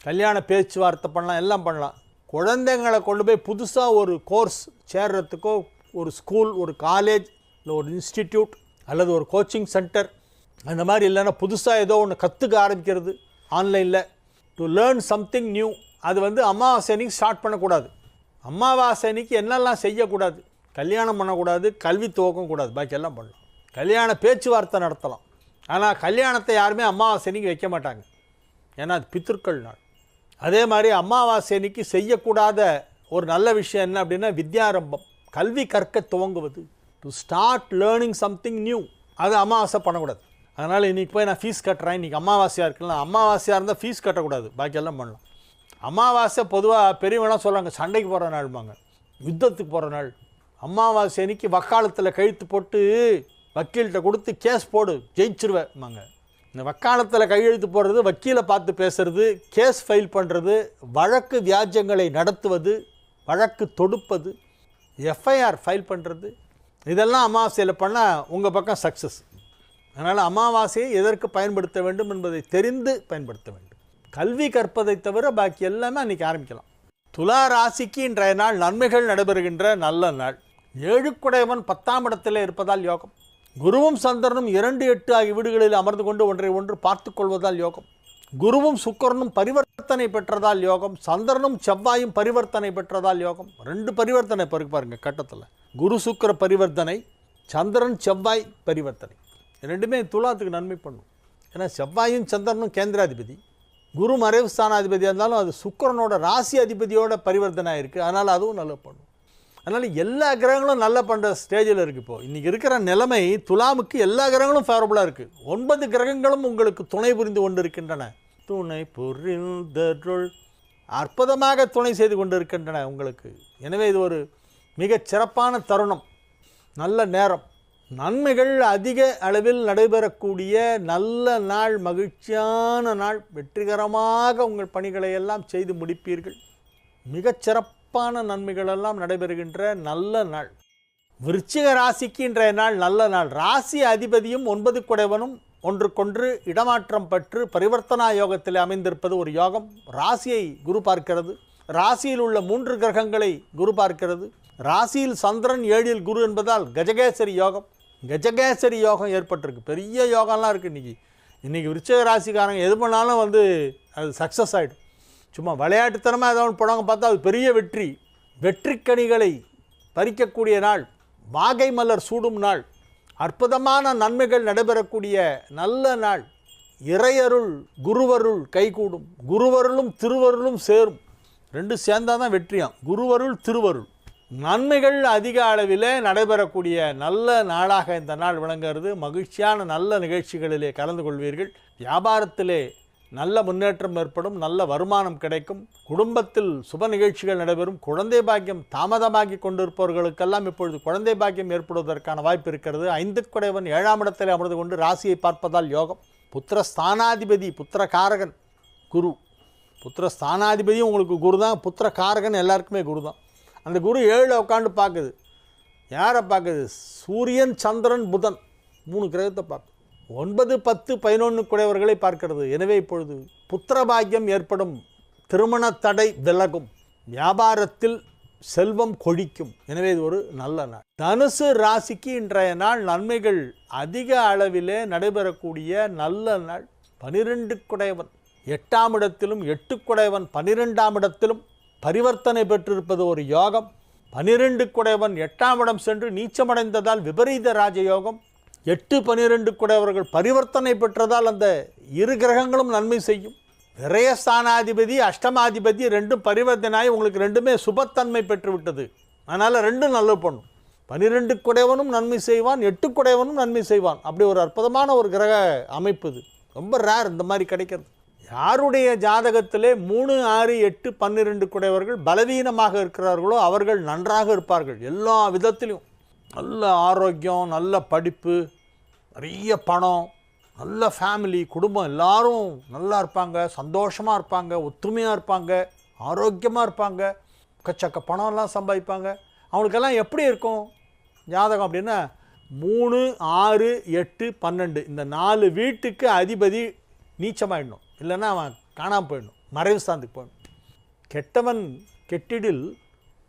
கல்யாண பேச்சுவார்த்தை பண்ணலாம் எல்லாம் பண்ணலாம். குழந்தைங்களை கொண்டு போய் புதுசாக ஒரு கோர்ஸ் சேர்றதுக்கோ ஒரு ஸ்கூல் ஒரு காலேஜ் இல்லை ஒரு இன்ஸ்டிடியூட் அல்லது ஒரு கோச்சிங் சென்டர் அந்த மாதிரி இல்லைன்னா புதுசாக ஏதோ ஒன்று கற்றுக்க ஆரம்பிக்கிறது ஆன்லைனில் டு லேர்ன் சம்திங் நியூ அது வந்து அமாவாசை அன்னைக்கு ஸ்டார்ட் பண்ணக்கூடாது. அமாவாசை அன்னைக்கு என்னெல்லாம் செய்யக்கூடாது? கல்யாணம் பண்ணக்கூடாது கல்வி துவக்கம் கூடாது பாக்கி எல்லாம் பண்ணலாம். கல்யாண பேச்சுவார்த்தை நடத்தலாம். ஆனால் கல்யாணத்தை யாருமே அமாவாசை வைக்க மாட்டாங்க. ஏன்னா அது பித்திருக்கள் நாள். அதே மாதிரி அமாவாசை அன்னைக்கு செய்யக்கூடாத ஒரு நல்ல விஷயம் என்ன அப்படின்னா வித்யாரம்பம். கல்வி கற்க துவங்குவது. To start learning something new அது அமாவாசை பண்ணக்கூடாது. அதனால் இன்றைக்கி போய் நான் ஃபீஸ் கட்டுறேன். இன்றைக்கி அமாவாசையாக இருக்கலாம் அமாவாசையாக இருந்தால் ஃபீஸ் கட்டக்கூடாது. பாக்கியெல்லாம் பண்ணலாம். அமாவாசை பொதுவாக பெரியவங்களாம் சொல்கிறாங்க சண்டைக்கு போகிற நாள்மாங்க யுத்தத்துக்கு போகிற நாள். அமாவாசை அன்னைக்கு வக்காலத்தில் கழுத்து போட்டு வக்கீல்கிட்ட கொடுத்து கேஸ் போடு ஜெயிச்சிருவேம்மாங்க இந்த வக்காலத்தில் கையெழுத்து போடுறது வக்கீலை பார்த்து பேசுறது கேஸ் ஃபைல் பண்ணுறது வழக்கு வியாஜங்களை நடத்துவது வழக்கு தொடுப்பது எஃப்ஐஆர் ஃபைல் பண்ணுறது இதெல்லாம் அமாவாசையில் பண்ணால் உங்கள் பக்கம் சக்ஸஸ் அதனால் அமாவாசையை எதற்கு பயன்படுத்த வேண்டும் என்பதை தெரிந்து பயன்படுத்த வேண்டும். கல்வி கற்பதை தவிர பாக்கி எல்லாமே அன்றைக்கி ஆரம்பிக்கலாம். துலா ராசிக்கு இன்றைய நாள் நன்மைகள் நடைபெறுகின்ற நல்ல நாள். ஏழுக்குடையவன் பத்தாம் இடத்திலே இருப்பதால் யோகம். குருவும் சந்திரனும் இரண்டு எட்டு ஆகிய வீடுகளில் அமர்ந்து கொண்டு ஒன்றை ஒன்று பார்த்து கொள்வதால் யோகம். குருவும் சுக்கரனும் பரிவர்த்தனை பெற்றதால் யோகம். சந்திரனும் செவ்வாயும் பரிவர்த்தனை பெற்றதால் யோகம். ரெண்டு பரிவர்த்தனை இருக்கு பாருங்கள் கட்டத்தில். குரு சுக்கிர பரிவர்த்தனை சந்திரன் செவ்வாய் பரிவர்த்தனை. ரெண்டுமே துலாத்துக்கு நன்மை பண்ணும். ஏன்னா செவ்வாயும் சந்திரனும் கேந்திராதிபதி. குரு மறைவு ஸ்தானாதிபதியாக இருந்தாலும் அது சுக்கரனோட ராசி அதிபதியோட பரிவர்த்தனை இருக்குது அதனால் அதுவும் நல்லா பண்ணும். அதனால் எல்லா கிரகங்களும் நல்லா பண்ணுற ஸ்டேஜில் இருக்குது இப்போது இன்றைக்கி இருக்கிற நிலைமை துலாமுக்கு எல்லா கிரகங்களும் ஃபேவரபுளாக இருக்குது ஒன்பது கிரகங்களும் உங்களுக்கு துணை புரிந்து கொண்டு இருக்கின்றன துணை புரிந்தருள் அற்புதமாக துணை செய்து கொண்டு இருக்கின்றன உங்களுக்கு. எனவே இது ஒரு மிகச் சிறப்பான தருணம். நல்ல நேரம். நன்மைகள் அதிக அளவில் நடைபெறக்கூடிய நல்ல நாள் மகிழ்ச்சியான நாள் வெற்றிகரமாக உங்கள் பணிகளை எல்லாம் செய்து முடிப்பீர்கள். மிகச் சிறப்பான நடைபெறுகின்ற நல்ல நாள். விருச்சிக ராசிக்கு இன்றைய நாள் நல்ல நாள். ராசி அதிபதியும் ஒன்பது குடைவனும் ஒன்றுக்கொன்று இடமாற்றம் பெற்று பரிவர்த்தனா யோகத்தில் அமைந்திருப்பது ஒரு யோகம். ராசியை குரு பார்க்கிறது. ராசியில் உள்ள மூன்று கிரகங்களை குரு பார்க்கிறது. ராசியில் சந்திரன் ஏழில் குரு என்பதால் கஜகேசரி யோகம். கஜகேசரி யோகம் ஏற்பட்டிருக்கு. பெரிய யோகம்லாம் இருக்குது இன்றைக்கி இன்றைக்கி விருச்சக ராசிக்காரங்க எது பண்ணாலும் வந்து அது சக்ஸஸ் ஆகிடும் சும்மா விளையாட்டுத்தனமாக ஏதோ ஒன்று படம் பார்த்தா அது பெரிய வெற்றி. வெற்றிக்கனிகளை பறிக்கக்கூடிய நாள். வாகை மலர் சூடும் நாள். அற்புதமான நன்மைகள் நடைபெறக்கூடிய நல்ல நாள். இறையருள் குருவருள் கைகூடும். குருவருளும் திருவருளும் சேரும். ரெண்டு சேர்ந்தாதான் தான் வெற்றியாம் குருவருள் திருவருள். நன்மைகள் அதிக அளவில் நடைபெறக்கூடிய நல்ல நாளாக இந்த நாள் விளங்குகிறது. மகிழ்ச்சியான நல்ல நிகழ்ச்சிகளிலே கலந்து கொள்வீர்கள். வியாபாரத்திலே நல்ல முன்னேற்றம் ஏற்படும் நல்ல வருமானம் கிடைக்கும். குடும்பத்தில் சுப நிகழ்ச்சிகள் நடைபெறும். குழந்தை பாக்கியம் தாமதமாகி கொண்டிருப்பவர்களுக்கெல்லாம் இப்பொழுது குழந்தை பாக்கியம் ஏற்படுவதற்கான வாய்ப்பு இருக்கிறது. ஐந்து குடைவன் ஏழாம் இடத்தில் அமர்ந்து கொண்டு ராசியை பார்ப்பதால் யோகம். புத்திர ஸ்தானாதிபதி புத்திர காரகன் குரு. புத்திர ஸ்தானாதிபதியும் உங்களுக்கு குரு தான். புத்திர காரகன் எல்லாருக்குமே குரு தான். அந்த குரு ஏழில் உட்காந்து பார்க்குது யாரை பார்க்குது சூரியன் சந்திரன் புதன். மூணு கிரகத்தை பார்க்குது ஒன்பது பத்து பதினொன்று குடையவர்களை பார்க்கிறது. எனவே இப்பொழுது புத்திர பாக்கியம் ஏற்படும். திருமண தடை விலகும். வியாபாரத்தில் செல்வம் கொழிக்கும். எனவே இது ஒரு நல்ல நாள். தனுசு ராசிக்கு இன்றைய நாள் நன்மைகள் அதிக அளவிலே நடைபெறக்கூடிய நல்ல நாள். பனிரெண்டு குடையவன். எட்டாம் இடத்திலும் எட்டு குடையவன். பனிரெண்டாம் இடத்திலும் பரிவர்த்தனை பெற்றிருப்பது ஒரு யோகம். பனிரெண்டு குடைவன் எட்டாம் இடம் சென்று நீச்சமடைந்ததால் விபரீத ராஜயோகம். எட்டு பனிரெண்டு குடையவர்கள் பரிவர்த்தனை பெற்றதால் அந்த இரு கிரகங்களும் நன்மை செய்யும். விரயஸ்தானாதிபதி அஷ்டமாதிபதி ரெண்டும் பரிவர்த்தனாய் உங்களுக்கு ரெண்டுமே சுபத்தன்மை பெற்றுவிட்டது. அதனால் ரெண்டும் நல்ல பண்ணும் பனிரெண்டு குடையவனும் நன்மை செய்வான் எட்டு குடையவனும் நன்மை செய்வான். அப்படி ஒரு அற்புதமான ஒரு கிரக அமைப்பு இது. ரொம்ப ரேர் இந்த மாதிரி கிடைக்கிறது. யாருடைய ஜாதகத்திலே மூணு ஆறு எட்டு பன்னிரெண்டு குடையவர்கள் பலவீனமாக இருக்கிறார்களோ அவர்கள் நன்றாக இருப்பார்கள். எல்லா விதத்திலையும் நல்ல ஆரோக்கியம் நல்ல படிப்பு நிறைய பணம் நல்ல ஃபேமிலி குடும்பம் எல்லாரும் நல்லா இருப்பாங்க சந்தோஷமாக இருப்பாங்க ஒற்றுமையாக இருப்பாங்க ஆரோக்கியமாக இருப்பாங்க கச்சக்க பணம்லாம் சம்பாதிப்பாங்க. அவங்களுக்கெல்லாம் எப்படி இருக்கும் ஜாதகம் அப்படின்னா மூணு ஆறு எட்டு பன்னெண்டு. இந்த நாலு வீட்டுக்கு அதிபதி நீச்சமாயிடணும். இல்லைன்னா அவன் காணாமல் போயிடணும் மறைவு ஸ்தானத்துக்கு போயிடணும் கெட்டவன் கெட்டிடில்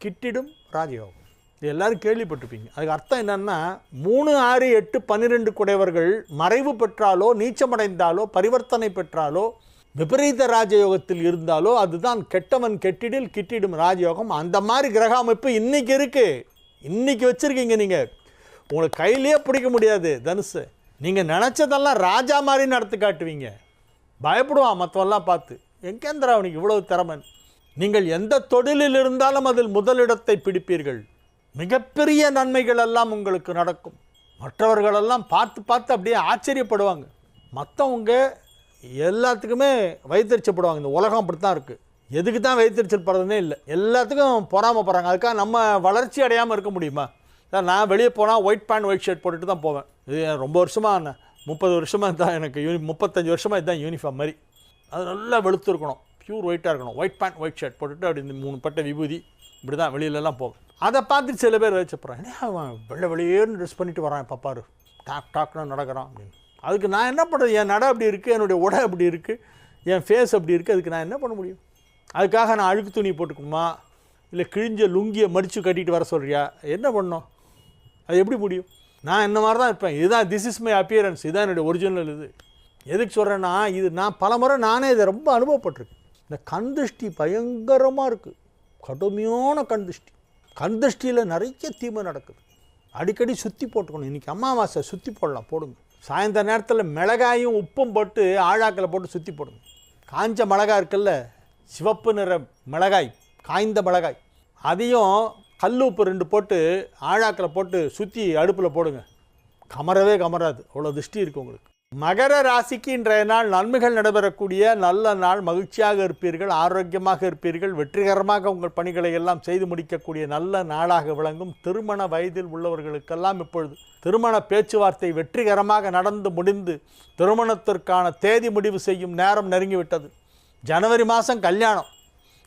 கிட்டிடும் ராஜயோகம். இது எல்லோரும் கேள்விப்பட்டிருப்பீங்க. அதுக்கு அர்த்தம் என்னென்னா மூணு ஆறு எட்டு பன்னிரெண்டு குடையவர்கள் மறைவு பெற்றாலோ நீச்சமடைந்தாலோ பரிவர்த்தனை பெற்றாலோ விபரீத ராஜயோகத்தில் இருந்தாலோ அதுதான் கெட்டவன் கெட்டிடில் கிட்டிடும் ராஜயோகம். அந்த மாதிரி கிரக அமைப்பு இன்றைக்கி இருக்குது இன்றைக்கி வச்சிருக்கீங்க நீங்கள் உங்களுக்கு கையிலேயே பிடிக்க முடியாது தனுசு. நீங்கள் நினச்சதெல்லாம் ராஜா மாதிரி நடத்தி காட்டுவீங்க. பயப்படுவான் மற்றவெல்லாம் பார்த்து. எங்கேந்திரா அவனுக்கு இவ்வளவு திறமன்? நீங்கள் எந்த தொழிலில் இருந்தாலும் அதில் முதலிடத்தை பிடிப்பீர்கள். மிகப்பெரிய நன்மைகள் எல்லாம் உங்களுக்கு நடக்கும். மற்றவர்களெல்லாம் பார்த்து பார்த்து அப்படியே ஆச்சரியப்படுவாங்க. மற்றவங்க எல்லாத்துக்குமே வைத்தறிச்சப்படுவாங்க. இந்த உலகம் அப்படி தான் இருக்குது எதுக்கு தான் வைத்தறிச்சல் படுறதுனே இல்லை. எல்லாத்துக்கும் பொறாமப்படுறாங்க. அதுக்காக நம்ம வளர்ச்சி அடையாமல் இருக்க முடியுமா? சார் நான் வெளியே போனால் ஒயிட் பேண்ட் ஒயிட் ஷர்ட் போட்டுட்டு தான் போவேன். இது ரொம்ப வருஷமாக முப்பது வருஷமாக தான் எனக்கு யூனி முப்பத்தஞ்சு வருஷமாக இதுதான் யூனிஃபார்ம் மாதிரி. அது நல்லா வெளுத்துருக்கணும் ப்யூர் ஒயிட்டாக இருக்கணும். ஒயிட் பேண்ட் ஒயிட் ஷர்ட் போட்டுட்டு அப்படி இந்த மூணு பட்டை விபூதி இப்படி தான் வெளியிலலாம் போகும் அதை பார்த்துட்டு சில பேர் வச்சுப்படுறேன் ஏன்னா அவன் வெள்ளை வெளியேன்னு ட்ரெஸ் பண்ணிட்டு வரான் பப்பாரு பாரு. டாக் டாக்னு நடக்கிறான். அப்படின்னு. அதுக்கு நான் என்ன பண்ணுறது? என் நடை அப்படி இருக்குது என்னுடைய உடை அப்படி இருக்குது என் ஃபேஸ் அப்படி இருக்குது அதுக்கு நான் என்ன பண்ண முடியும்? அதுக்காக நான் அழுக்கு துணி போட்டுக்கணுமா இல்லை கிழிஞ்ச லுங்கியை மடித்து கட்டிட்டு வர சொல்கிறியா என்ன பண்ணோம் அது எப்படி முடியும்? நான் என்ன மாதிரி தான் இருப்பேன். இதுதான் திஸ் இஸ் மை அப்பியரன்ஸ் இதுதான் என்னுடைய ஒரிஜினல் இது. எதுக்கு சொல்கிறேன்னா இது நான் பல முறை நானே இதை ரொம்ப அனுபவப்பட்டிருக்கேன். இந்த கண் திருஷ்டி பயங்கரமாக இருக்குது கடுமையான கண் திருஷ்டி. கண் திருஷ்டியில் நிறைய தீமை நடக்குது. அடிக்கடி சுற்றி போட்டுக்கணும். இன்றைக்கி அமாவாசை சுற்றி போடலாம் போடுங்க. சாயந்தர நேரத்தில் மிளகாயும் உப்பும் போட்டு ஆழாக்கில் போட்டு சுற்றி போடுங்க. காஞ்ச மிளகாய் இருக்குல்ல சிவப்பு நிற மிளகாய் காய்ந்த மிளகாய். அதையும் கல் உப்பு ரெண்டு போட்டு ஆழாக்கில் போட்டு சுற்றி அடுப்பில் போடுங்க. கமரவே கமராது. அவ்வளோ திருஷ்டி இருக்குது உங்களுக்கு. மகர ராசிக்கு இன்றைய நாள் நன்மைகள் நடைபெறக்கூடிய நல்ல நாள். மகிழ்ச்சியாக இருப்பீர்கள் ஆரோக்கியமாக இருப்பீர்கள் வெற்றிகரமாக உங்கள் பணிகளை எல்லாம் செய்து முடிக்கக்கூடிய நல்ல நாளாக விளங்கும். திருமண வயதில் உள்ளவர்களுக்கெல்லாம் இப்பொழுது திருமண பேச்சுவார்த்தை வெற்றிகரமாக நடந்து முடிந்து திருமணத்திற்கான தேதி முடிவு செய்யும் நேரம் நெருங்கிவிட்டது. ஜனவரி மாதம் கல்யாணம்.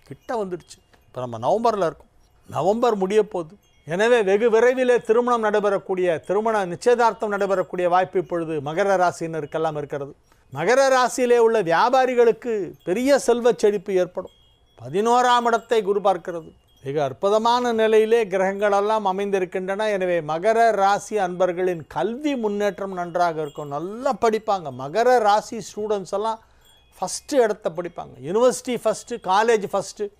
கிட்ட வந்துடுச்சு. இப்போ நம்ம நவம்பரில் இருக்கோம். நவம்பர் முடிய போகுது எனவே வெகு விரைவிலே திருமணம் நடைபெறக்கூடிய திருமண நிச்சயதார்த்தம் நடைபெறக்கூடிய வாய்ப்பு இப்பொழுது மகர ராசினருக்கெல்லாம் இருக்கிறது. மகர ராசியிலே உள்ள வியாபாரிகளுக்கு பெரிய செல்வச் செழிப்பு ஏற்படும். பதினோராம் இடத்தை குரு பார்க்கிறது. மிக அற்புதமான நிலையிலே கிரகங்களெல்லாம் அமைந்திருக்கின்றன. எனவே மகர ராசி அன்பர்களின் கல்வி முன்னேற்றம் நன்றாக இருக்கும். நல்லா படிப்பாங்க. மகர ராசி ஸ்டூடெண்ட்ஸ் எல்லாம் ஃபஸ்ட்டு இடத்த படிப்பாங்க. யூனிவர்சிட்டி ஃபஸ்ட்டு காலேஜ் ஃபஸ்ட்டு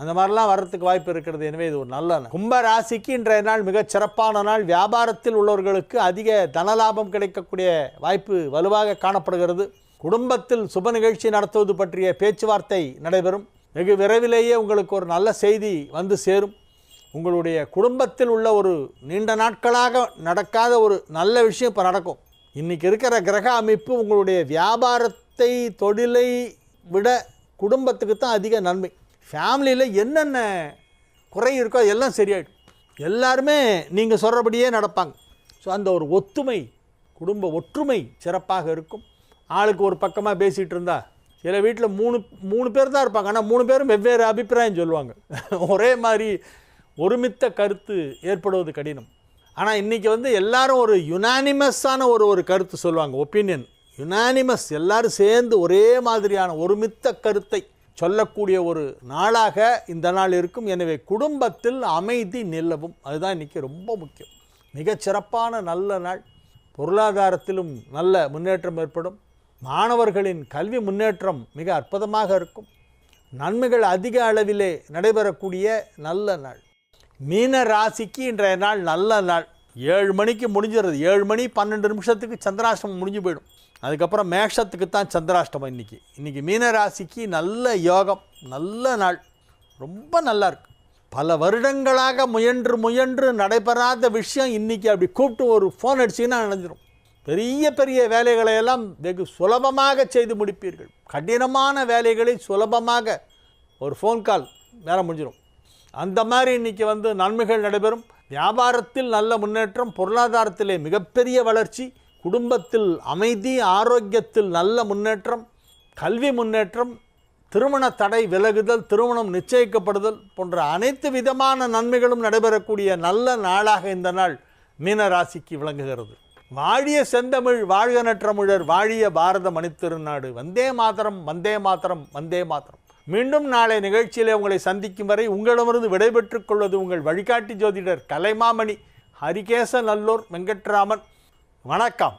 அந்த மாதிரிலாம் வர்றதுக்கு வாய்ப்பு இருக்கிறது. எனவே இது ஒரு நல்ல கும்ப ராசிக்கு இன்றைய நாள் மிகச் சிறப்பான நாள். வியாபாரத்தில் உள்ளவர்களுக்கு அதிக தனலாபம் கிடைக்கக்கூடிய வாய்ப்பு வலுவாக காணப்படுகிறது. குடும்பத்தில் சுப நிகழ்ச்சி நடத்துவது பற்றிய பேச்சுவார்த்தை நடைபெறும். வெகு விரைவிலேயே உங்களுக்கு ஒரு நல்ல செய்தி வந்து சேரும். உங்களுடைய குடும்பத்தில் உள்ள ஒரு நீண்ட நாட்களாக நடக்காத ஒரு நல்ல விஷயம் இப்போ நடக்கும். இன்றைக்கி இருக்கிற கிரக அமைப்பு உங்களுடைய வியாபாரத்தை தொழிலை விட குடும்பத்துக்கு தான் அதிக நன்மை. ஃபேமிலியில் என்னென்ன குறை இருக்கோ எல்லாம் சரியாயிடும். எல்லாருமே நீங்கள் சொல்கிறபடியே நடப்பாங்க. ஸோ அந்த ஒரு ஒத்துமை குடும்ப ஒற்றுமை சிறப்பாக இருக்கும். ஆளுக்கு ஒரு பக்கமாக பேசிகிட்டு இருந்தா சில வீட்டில் மூணு மூணு பேர் தான் இருப்பாங்க. ஆனால் மூணு பேரும் வெவ்வேறு அபிப்பிராயம் சொல்லுவாங்க. ஒரே மாதிரி ஒருமித்த கருத்து ஏற்படுவது கடினம். ஆனால் இன்றைக்கி வந்து எல்லாரும் ஒரு யுனானிமஸான ஒரு ஒரு கருத்து சொல்லுவாங்க ஒப்பீனியன் யுனானிமஸ் எல்லாரும் சேர்ந்து ஒரே மாதிரியான ஒருமித்த கருத்தை சொல்லக்கூடிய ஒரு நாளாக இந்த நாள் இருக்கும். எனவே குடும்பத்தில் அமைதி நிலவும். அதுதான் இன்றைக்கி ரொம்ப முக்கியம். மிகச் சிறப்பான நல்ல நாள். பொருளாதாரத்திலும் நல்ல முன்னேற்றம் ஏற்படும். மாணவர்களின் கல்வி முன்னேற்றம் மிக அற்புதமாக இருக்கும். நன்மைகள் அதிக அளவிலே நடைபெறக்கூடிய நல்ல நாள். மீன ராசிக்கு இன்றைய நாள் நல்ல நாள். ஏழு மணிக்கு முடிஞ்சிடுறது. ஏழு மணி பன்னெண்டு நிமிஷத்துக்கு சந்திராசிரமம் முடிஞ்சு போயிடும். அதுக்கப்புறம் மேஷத்துக்கு தான் சந்திராஷ்டமம் இன்றைக்கி இன்றைக்கி மீனராசிக்கு நல்ல யோகம் நல்ல நாள். ரொம்ப நல்லா இருக்கு. பல வருடங்களாக முயன்று முயன்று நடைபெறாத விஷயம் இன்றைக்கி அப்படி கூப்பிட்டு ஒரு ஃபோன் அடிச்சிங்கன்னா நடந்துடும் பெரிய பெரிய வேலைகளை எல்லாம் வெகு சுலபமாக செய்து முடிப்பீர்கள். கடினமான வேலைகளை சுலபமாக ஒரு ஃபோன் கால் வேலை முடிஞ்சிடும் அந்த மாதிரி இன்றைக்கி வந்து நன்மைகள் நடைபெறும். வியாபாரத்தில் நல்ல முன்னேற்றம் பொருளாதாரத்திலே மிகப்பெரிய வளர்ச்சி. குடும்பத்தில் அமைதி ஆரோக்கியத்தில் நல்ல முன்னேற்றம் கல்வி முன்னேற்றம் திருமண தடை விலகுதல் திருமணம் நிச்சயிக்கப்படுதல் போன்ற அனைத்து விதமான நன்மைகளும் நடைபெறக்கூடிய நல்ல நாளாக இந்த நாள் மீன ராசிக்கு விளங்குகிறது. வாழிய செந்தமிழ் வாழ்க நற்றமிழர் வாழிய பாரத மணித்திருநாடு வந்தே மாத்திரம் வந்தே மாத்திரம் வந்தே மாத்திரம் மீண்டும் நாளை நிகழ்ச்சியிலே உங்களை சந்திக்கும் வரை உங்களிடமிருந்து விடைபெற்றுக் கொள்வது உங்கள் வழிகாட்டி ஜோதிடர் கலைமாமணி ஹரிகேச நல்லூர் வெங்கட்ராமன். வணக்கம்.